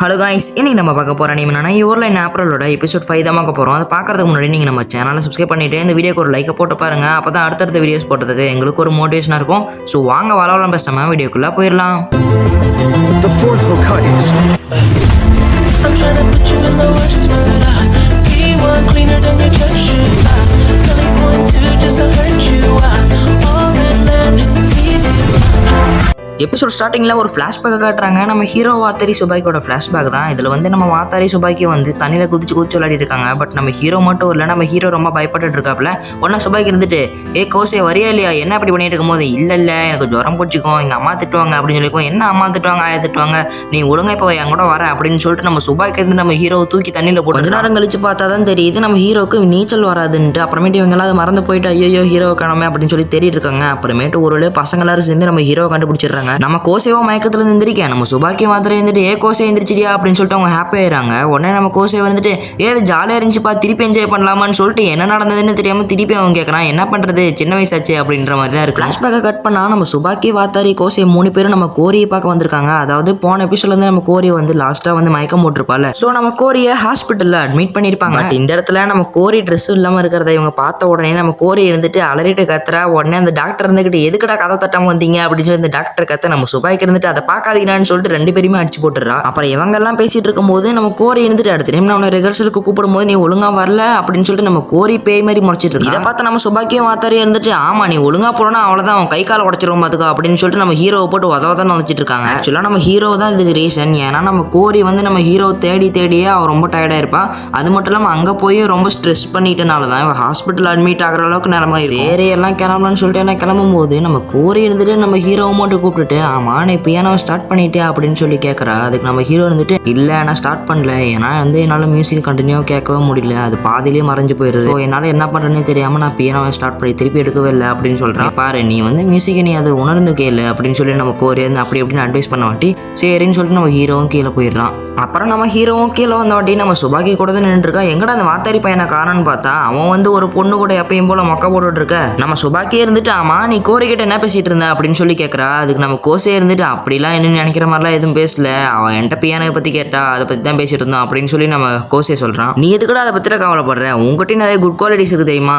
Hello guys இன்னைக்கு நம்ம பார்க்க போகிற நேம் என்னன்னா இவரில் என்ன ஆப்ரலோட எபிசோட் ஃபைவ் தான் பார்க்க போகிறோம் அதை பார்க்கறதுக்கு முன்னாடி நீங்கள் நம்ம சேனலை சப்ஸ்கிரைப் பண்ணிவிட்டு இந்த வீடியோக்கு ஒரு லைக்கை போட்டு பாருங்க. அப்போ தான் அடுத்தடுத்த வீடியோஸ் போட்டதுக்கு எங்களுக்கு ஒரு மோட்டிவேஷனாக இருக்கும். ஸோ வாங்க வளவளம் பேசாமல் வீடியோக்குள்ளே போயிடலாம். I'm tryna put you in the worst mood. I be one cleaner than your church episode ஸ்டார்டிங்கில் ஒரு ஃப்ளாஷ்பேக்கை காட்டுறாங்க. நம்ம ஹீரோ வாத்தாரி சுபாய்க்கோட ஃப்ளாஷ்பேக் தான். இதில் வந்து நம்ம வாத்தாரி சுபாய்க்கு வந்து தண்ணியில் குதிச்சு குதிச்சு விளையாடிட்டு இருக்காங்க. பட் நம்ம ஹீரோ மட்டும் இல்லை நம்ம ஹீரோ ரொம்ப பயப்பட்டு இருக்காப்புல. ஒன்றா சுபாய்க்கு இருந்துட்டு ஏ கோசே வரியா இல்லையா? என்ன அப்படி பண்ணிட்டு இருக்கும்போது? இல்லை இல்லை எனக்கு ஜுரம் பிடிச்சிக்கும். எங்கள் அம்மா திட்டுவாங்க அப்படின்னு சொல்லியிருக்கோம். என்ன அம்மா திட்டுவாங்க? ஆயா திட்டுவாங்க. நீ ஒழுங்காக இப்போ என் கூட வர அப்படின்னு சொல்லிட்டு நம்ம சுபாய்க்கு இருந்து நம்ம ஹீரோவை தூக்கி தண்ணியில் போட்டு கொஞ்ச நேரம் கழிச்சு பார்த்தா தான் தெரியுது நம்ம ஹீரோக்கு நீச்சல் வராதுன்ட்டு. அப்புறமேட்டு இவங்களாம் அதை மறந்து போயிட்டு ஐயோ ஹீரோ காணாம அப்படின்னு சொல்லி தேடிட்டு இருக்காங்க. அப்புறமேட்டு ஒரு பசங்களாரும் சேர்ந்து நம்ம ஹீரோவை கண்டுபிடிச்சிடுறாங்க. நம்ம கோசேவோ மயக்கத்துல இருந்து எந்திரிக்க நம்ம சுபாக்கிய மாத்திரம் இருந்துட்டு ஏ கோசே எந்திரிச்சிடியா அப்படின்னு சொல்லிட்டு அவங்க ஹாப்பி ஆயிடுறாங்க. உடனே நம்ம கோசே வந்துட்டு ஏது ஜாலியாக இருந்துச்சுப்பா திருப்பி என்ஜாய் பண்ணலாமான்னு சொல்லிட்டு என்ன நடந்ததுன்னு தெரியாமல் திருப்பி அவன் கேட்குறான் என்ன பண்ணுறது சின்ன வயசாச்சு அப்படின்ற மாதிரி தான் இருக்கு ஃப்ளாஷ்பேக்கை கட் பண்ணால் நம்ம சுபாக்கி வாத்தாரி கோசே மூணு பேரும் நம்ம கோரியை பார்க்க வந்திருக்காங்க. அதாவது போன எபிசோட்ல வந்து நம்ம கோரிய வந்து லாஸ்ட்டாக வந்து மயக்கம் போட்டிருப்பால ஸோ நம்ம கோரியை ஹாஸ்பிட்டலில் அட்மிட் பண்ணியிருப்பாங்க. இந்த இடத்துல நம்ம கோரி ட்ரெஸ்ஸும் இல்லாமல் இருக்கிறத இவங்க பார்த்த உடனே நம்ம கோரி இருந்துட்டு அலறிட்டு கத்துறா. உடனே அந்த டாக்டர் இருந்துக்கிட்டு எதுக்கடா கதை தட்டாமல் வந்தீங்க? அப்படின்னு சொல்லி அந்த டாக்டர் கத்த நம்ம சுபாய்க்கு இருந்துட்டு அதை பார்க்காதீங்கன்னு சொல்லிட்டு ரெண்டு பேருமே அடிச்சு போட்டுறா அப்புறம் இவங்க எல்லாம் பேசிட்டு இருக்கும்போது நம்ம கோரி இருந்துட்டு அடுத்த டைம் நான் ரிஹர்சலுக்கு கூப்பிடும் போது நீ ஒழுங்கா வரல அப்படின்னு சொல்லிட்டு நம்ம கோரி பேய் மாதிரி முறைச்சிட்டு இருக்கோம் இதை பார்த்து நம்ம சுபாக்கியும் வாத்தாரியும் இருந்துட்டு ஆமா நீ ஒழுங்கா போனா அவ்வளவுதான் அவன் கை கால உடச்சிரும் பாத்துக்கோ அப்படின்னு சொல்லிட்டு நம்ம ஹீரோவை போட்டு உதவ தான் வந்துச்சிட்டு இருக்காங்க. ஆக்சுவலா நம்ம ஹீரோ தான் இதுக்கு ரீசன் ஏன்னா நம்ம கோரி வந்து நம்ம ஹீரோ தேடி தேடியே அவன் ரொம்ப டயர்டா இருப்பான் அது மட்டும் இல்லாம அங்க போய் ரொம்ப ஸ்ட்ரெஸ் பண்ணிட்டனால தான் இவன் ஹாஸ்பிட்டல் அட்மிட் ஆகிற அளவுக்கு நிலமை சரி. எல்லாம் கிளம்பலாம்னு சொல்லிட்டு என்ன கிளம்பும் போது நம்ம கோரி இருந்துட்டு நம்ம ஹீரோவை மட்டும் கூப்பிட்டுட்டு ஆமா நீ பியானோ ஸ்டார்ட் பண்ணிட்டே அப்படின்னு சொல்லி கேட்குறா அதுக்கு நம்ம ஹீரோ இருந்துட்டு இல்லை நான் ஸ்டார்ட் பண்ணல. ஏன்னா வந்து என்னால் மியூசிக் கண்டினியூ கேட்கவே முடியல. அது பாதிலேயே மறைஞ்சு போயிருது. என்னால் என்ன பண்ணுறேன்னே தெரியாமல் நான் பியானோவை ஸ்டார்ட் பண்ணி திருப்பி எடுக்கவே இல்லை அப்படின்னு சொல்கிறேன் பாரு நீ வந்து மியூசிக்கை நீ அதை உணர்ந்து கேளு அப்படின்னு சொல்லி நம்ம கோரி அப்படி இப்படின்னு அட்வைஸ் பண்ண வாட்டி சரின்னு சொல்லிட்டு நம்ம ஹீரோவும் கீழே போயிடுறான். அப்புறம் நம்ம ஹீரோவும் கீழே வந்த வாட்டி நம்ம சுபாக்கி கூட தான் நின்றுருக்கா எங்கடா அந்த வாத்தாரி பையனை காரணம் பார்த்தா அவன் வந்து ஒரு பொண்ணு கூட எப்பயும் போல மொக்க போட்டுட்டு இருக்க. நம்ம சுபாக்கி இருந்துட்டு ஆமா நீ கோரிக்கிட்ட என்ன பேசிட்டு இருந்த? அப்படின்னு சொல்லி கேட்குறா அதுக்கு நம்ம கோசே இருந்துட்டு அப்படிலாம் என்ன நினைக்கிற மாதிரிலாம் எதுவும் பேசல. அவன் என்கிட்ட பியானோ பற்றி கேட்டா அதை பற்றி தான் பேசிட்டு இருந்தோம் அப்படின்னு சொல்லி நம்ம கோசே சொல்கிறான் நீ எதுக்கூட அதை பற்றில கவலைப்படுற? உங்ககிட்டயும் நிறைய குட் குவாலிட்டிஸ் இருக்கு தெரியுமா?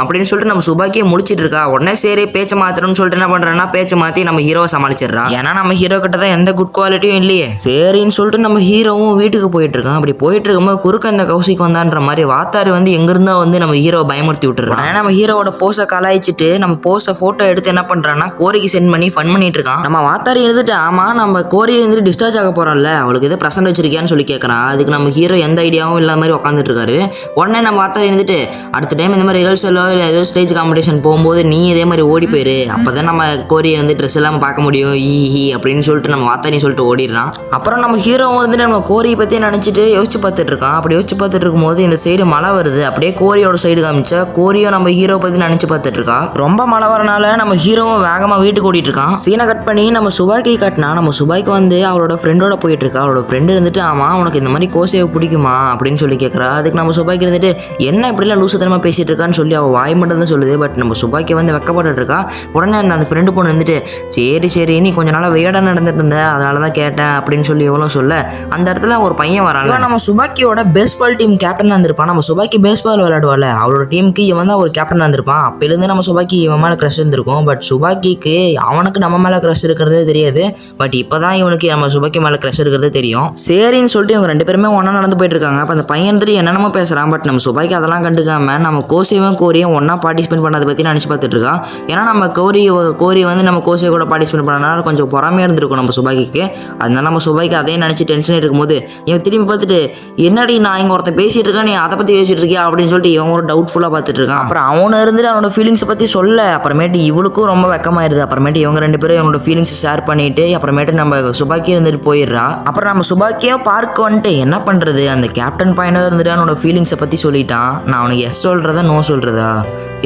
அப்படின்னு சொல்லிட்டு நம்ம சுபாக்கியை முடிச்சிட்டு இருக்கா. உடனே சரி பேச்சை மாத்தணும்னு சொல்லிட்டு என்ன பண்ணுறேன்னா பேச்சை மாற்றி நம்ம ஹீரோவை சமாளிச்சிடுறான் ஏன்னா நம்ம ஹீரோ கிட்ட தான் எந்த குட் குவாலிட்டியும் இல்லையே. சரின்னு சொல்லிட்டு நம்ம ஹீரோவும் வீட்டுக்கு போயிட்டு இருக்கான். அப்படி போயிட்டு இருக்கும்போது குறுக்க அந்த கௌசிக்கு வந்தான்ற மாதிரி வாத்தாரு வந்து எங்கிருந்தோ வந்து நம்ம ஹீரோவை பயமுறுத்தி விட்டுறான் ஏன்னா நம்ம ஹீரோவோட போஸை கலாய்ச்சிட்டு நம்ம போஸை ஃபோட்டோ எடுத்து என்ன பண்ணுறான்னா கோரிக்கை சென்ட் பண்ணி ஃபன் பண்ணிட்டு இருக்கான் நம்ம வாத்தாரி இருந்துட்டு ஆமா நம்ம கோரி இருந்துட்டு டிஸ்சார்ஜ் ஆக போறோம்ல அவளுக்கு எது ப்ரெசன்ட் வச்சிருக்கியான்னு சொல்லி கேட்குறான் அதுக்கு நம்ம ஹீரோ எந்த ஐடியாவும் இல்லாத மாதிரி உட்காந்துட்டு இருக்காரு. உடனே நம்ம வாத்தாரி இருந்துட்டு அடுத்த டைம் இந்த மாதிரி ரிஹர்சலோ இல்லை ஏதோ ஸ்டேஜ் காம்படிஷன் போகும்போது நீ இதே மாதிரி ஓடி போயிரு. அப்பதான் நம்ம கோரியை வந்து ட்ரெஸ் எல்லாம் பார்க்க முடியும். ஈ ஹி அப்படின்னு சொல்லிட்டு நம்ம வாத்தாரி சொல்லிட்டு ஓடிடுறான். அப்புறம் நம்ம ஹீரோவும் வந்துட்டு நம்ம கோரியை பற்றி நினச்சிட்டு யோசிச்சு பார்த்துட்டு இருக்கான். அப்படி யோசிச்சு பார்த்துட்டு இருக்கும்போது இந்த சைடு மழை வருது. அப்படியே கோரியோட சைடு காமிச்சா கோரியும் நம்ம ஹீரோ பற்றி நினச்சி பார்த்துட்டு இருக்கா. ரொம்ப மழை வரனால நம்ம ஹீரோவும் வேகமாக கேட்டு கூட்டிட்டு இருக்கான் சீனை கட் பண்ணி நம்ம சுபாக்கி காட்டினா நம்ம சுபாய்க்கு வந்து அவளோட ஃப்ரெண்டோட போயிட்டு இருக்கா அவளோட ஃப்ரெண்டு இருந்துட்டு ஆமா உனக்கு இந்த மாதிரி கோசையை பிடிக்குமா? அப்படின்னு சொல்லி கேட்குறா அதுக்கு நம்ம சுபாக்கி இருந்துட்டு என்ன இப்படிலாம் லூசுத்தனமாக பேசிட்டு இருக்கான்னு சொல்லி அவள் வாய் மட்டும் தான் சொல்லுது. பட் நம்ம சுபாக்கி வந்து வெக்கப்பட்டு இருக்கா உடனே அந்த அந்த ஃப்ரெண்டு பொண்ணு வந்துட்டு சரி சரி நீ கொஞ்ச நாளாக வேடாக நடந்துட்டு இருந்த. அதனால தான் கேட்டேன். அப்படின்னு சொல்லி இவளும் சொல்ல அந்த இடத்துல ஒரு பையன் வரான் நம்ம சுபாக்கியோட பேஸ்பால் டீம் கேப்டன் இருந்திருப்பான். நம்ம சுபாக்கி பேஸ்பால் விளையாடுவாள் அவளோட டீமுக்கு இவன் தான் ஒரு கேப்டன் இருந்திருப்பான். அப்போலேருந்து நம்ம சுபாக்கி இவன் மேலே க்ரஷ் இருந்திருக்கும். பட் சுபாக்கிக்கு அவனுக்கு நம்ம மேலே க்ரஷ் இருக்கிறதே தெரியாது. பட் இப்போ தான் இவனுக்கு நம்ம சுபக்கி மேலே க்ரஷ் இருக்கிறதே தெரியும். சரின்னு சொல்லிட்டு இவங்க ரெண்டு பேருமே ஒன்றா நடந்து போயிட்டு இருக்காங்க அப்போ அந்த பையன் தெரியும் என்னென்னமோ பேசுகிறான் பட் நம்ம சுபாய்க்கு அதெல்லாம் கண்டுக்காம நம்ம கோசியவும் கோரியும் ஒன்றா பார்ட்டிசிபேட் பண்ணதை பற்றி நினச்சி பார்த்துட்டு இருக்கான் ஏன்னா நம்ம கோரி கோரி வந்து நம்ம கோசியை கூட பார்ட்டிசிபேட் பண்ணனால கொஞ்சம் பொறாமையாக இருந்திருக்கும் நம்ம சுபாக்கிக்கு. அதனால நம்ம சுபாய்க்கு அதே நினச்சி டென்ஷன் இருக்கும்போது இவன் திரும்பி பார்த்துட்டு என்னடி நான் இங்கே ஒருத்தன் பேசிட்டு இருக்கேன் நீ அதை பற்றி பேசிட்டு இருக்கியா? அப்படின்னு சொல்லிட்டு இவன் ஒரு டவுட்ஃபுல்லாக பார்த்துட்டு இருக்கான். அப்புறம் அவனை இருந்துட்டு அவனோட ஃபீலிங்ஸை பற்றி சொல்ல. அப்புறமேட்டு இவளுக்கும் ரொம்ப வெக்கமாயிருது. அப்புறமேட்டு இவங்க ரெண்டு பேரும் இவங்களோட ஃபீலிங்ஸ் ஷேர் பண்ணிட்டு அப்புறமேட்டு நம்ம சுபாக்கி இருந்துட்டு போயிடுறா. அப்புறம் நம்ம சுபாக்கியோ பார்க் வந்துட்டு என்ன பண்ணுறது அந்த கேப்டன் பையனாக இருந்துட்டு அவனோட ஃபீலிங்ஸை பற்றி சொல்லிட்டான். நான் அவனுக்கு எஸ் சொல்கிறதா நோ சொல்கிறதா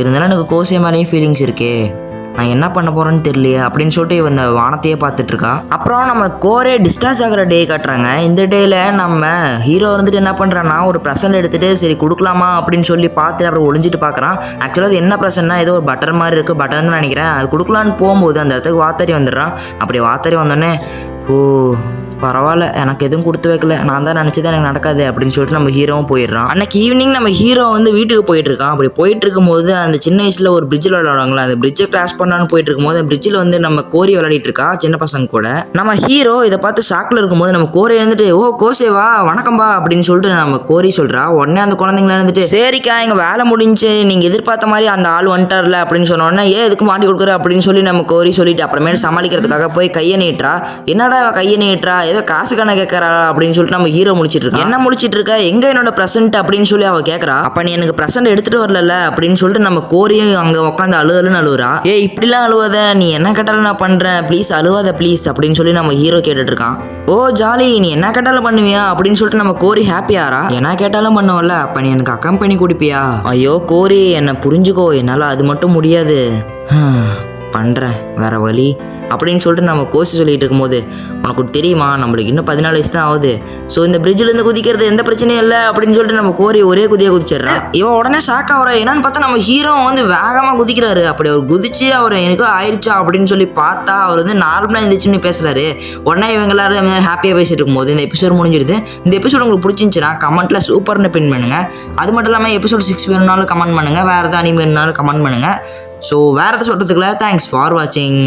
இருந்தாலும் எனக்கு கோசிய மேலேயும் ஃபீலிங்ஸ் இருக்கே. நான் என்ன பண்ண போறேன்னு தெரியலையே அப்படின்னு சொல்லிட்டு இவன் இந்த வானத்தையே பார்த்துட்டு இருக்கா அப்புறம் நம்ம கோரே டிஸ்டார்ஜ் ஆகிற டே காட்டுறாங்க. இந்த டேல நம்ம ஹீரோ வந்துட்டு என்ன பண்றான்னா ஒரு ப்ரெசன்ட் எடுத்துட்டு சரி கொடுக்கலாமா அப்படின்னு சொல்லி பார்த்துட்டு அப்புறம் ஒளிஞ்சிட்டு பார்க்குறான். ஆக்சுவலாக அது என்ன ப்ரெசன்ட்னா ஏதோ ஒரு பட்டர் மாதிரி இருக்கு பட்டர் தான் நினைக்கிறேன். அது கொடுக்கலான்னு போகும்போது அந்த இடத்துக்கு வாத்தாரி வந்துடுறான். அப்படி வாத்தாரி வந்தோடனே ஓ பரவாயில்ல எனக்கு எதுவும் கொடுத்து வைக்கல. நான் தான் நினச்சது எனக்கு நடக்காது அப்படின்னு சொல்லிட்டு நம்ம ஹீரோவும் போயிடுறான். அன்னைக்கு ஈவினிங் நம்ம ஹீரோ வந்து வீட்டுக்கு போயிட்டு இருக்கான் அப்படி போயிட்டு இருக்கும்போது அந்த சின்ன வயசில் ஒரு பிரிட்ஜில் விளையாடுவாங்களா அந்த பிரிட்ஜை கிராஸ் பண்ணான்னு போயிட்டு இருக்கும்போது பிரிட்ஜில் வந்து நம்ம கோரி விளையாடிட்டு இருக்கா சின்ன பசங்க கூட. நம்ம ஹீரோ இதை பார்த்து ஷாக்கில் இருக்கும்போது நம்ம கோரி வந்துட்டு ஓ கோசேவா வணக்கம்பா அப்படின்னு சொல்லிட்டு நம்ம கோரி சொல்றா. உடனே அந்த குழந்தைங்கள இருந்துட்டு சரிக்கா எங்க வேலை முடிஞ்சு நீங்க எதிர்பார்த்த மாதிரி அந்த ஆள் வந்துட்டார்ல அப்படின்னு சொன்ன உடனே ஏன் எதுக்கு மாட்டி கொடுக்குற? அப்படின்னு சொல்லி நம்ம கோரி சொல்லிட்டு அப்புறமேட்டு சமாளிக்கிறதுக்காக போய் கையை நீட்டுறா. என்னடா கையை நீட்டுறா? ஏதோ காசு கணக்கு கேட்கறா அப்படின்னு சொல்லிட்டு நம்ம ஹீரோ முடிச்சிட்டு இருக்கோம் என்ன முடிச்சிட்டு இருக்க? எங்க என்னோட பிரசன்ட் அப்படின்னு சொல்லி அவ கேட்கறா? அப்ப நீ எனக்கு பிரசன்ட் எடுத்துட்டு வரல அப்படின்னு சொல்லிட்டு நம்ம கோரியும் அங்க உட்காந்து அழு அழுகுறா அழுவுறா. ஏ இப்படிலாம் அழுவாத. நீ என்ன கேட்டாலும் நான் பண்றேன்? ப்ளீஸ் அழுவாத ப்ளீஸ் அப்படின்னு சொல்லி நம்ம ஹீரோ கேட்டுட்டு இருக்கான். ஓ ஜாலி. நீ என்ன கேட்டாலும் பண்ணுவியா? அப்படின்னு சொல்லிட்டு நம்ம கோரி ஹாப்பியாரா என்ன கேட்டாலும் பண்ணுவல அப்ப நீ எனக்கு அக்கம்பெனி கொடுப்பியா? ஐயோ கோரி என்னை புரிஞ்சுக்கோ. என்னால் அது மட்டும் முடியாது. பண்ணுறேன் வேறு வேற வழி அப்படின்னு சொல்லிட்டு நம்ம கோசி சொல்லிட்டு இருக்கும்போது உனக்கு தெரியுமா? நம்மளுக்கு இன்னும் பதினாலு வயசு தான் ஆகுது. ஸோ இந்த பிரிட்ஜிலேருந்து இருந்து குதிக்கிறது எந்த பிரச்சனையும் இல்லை அப்படின்னு சொல்லிட்டு நம்ம கோரி ஒரே குதியாக குதிச்சிடுறேன் இவன் உடனே ஷாக் ஆகிற. என்னன்னு பார்த்தா நம்ம ஹீரோ வந்து வேகமாக குதிக்கிறாரு. அப்படி அவர் குதிச்சு அவர் எனக்கு ஆயிடுச்சா அப்படின்னு சொல்லி பார்த்தா அவர் வந்து நார்மலாக இருந்துச்சுன்னு பேசுகிறாரு உடனே இவங்க எல்லாரும் ஹாப்பியாக பேசிட்டு இருக்கும்போது இந்த எபிசோட் முடிஞ்சிருது இந்த எபிசோட் உங்களுக்கு பிடிச்சிருந்துச்சுன்னா கமெண்ட்டில் சூப்பர்னு பின் பண்ணுங்கள் அது மட்டும் இல்லாமல் எபிசோட் சிக்ஸ் வேணும்னாலும் கமெண்ட் பண்ணுங்க. வேறு எதாவது அனிமே வேணும்னாலும் கமெண்ட் பண்ணுங்க. ஸோ வேறு எதாவது சொல்கிறதுக்குள்ள தேங்க்ஸ் ஃபார் வாட்சிங்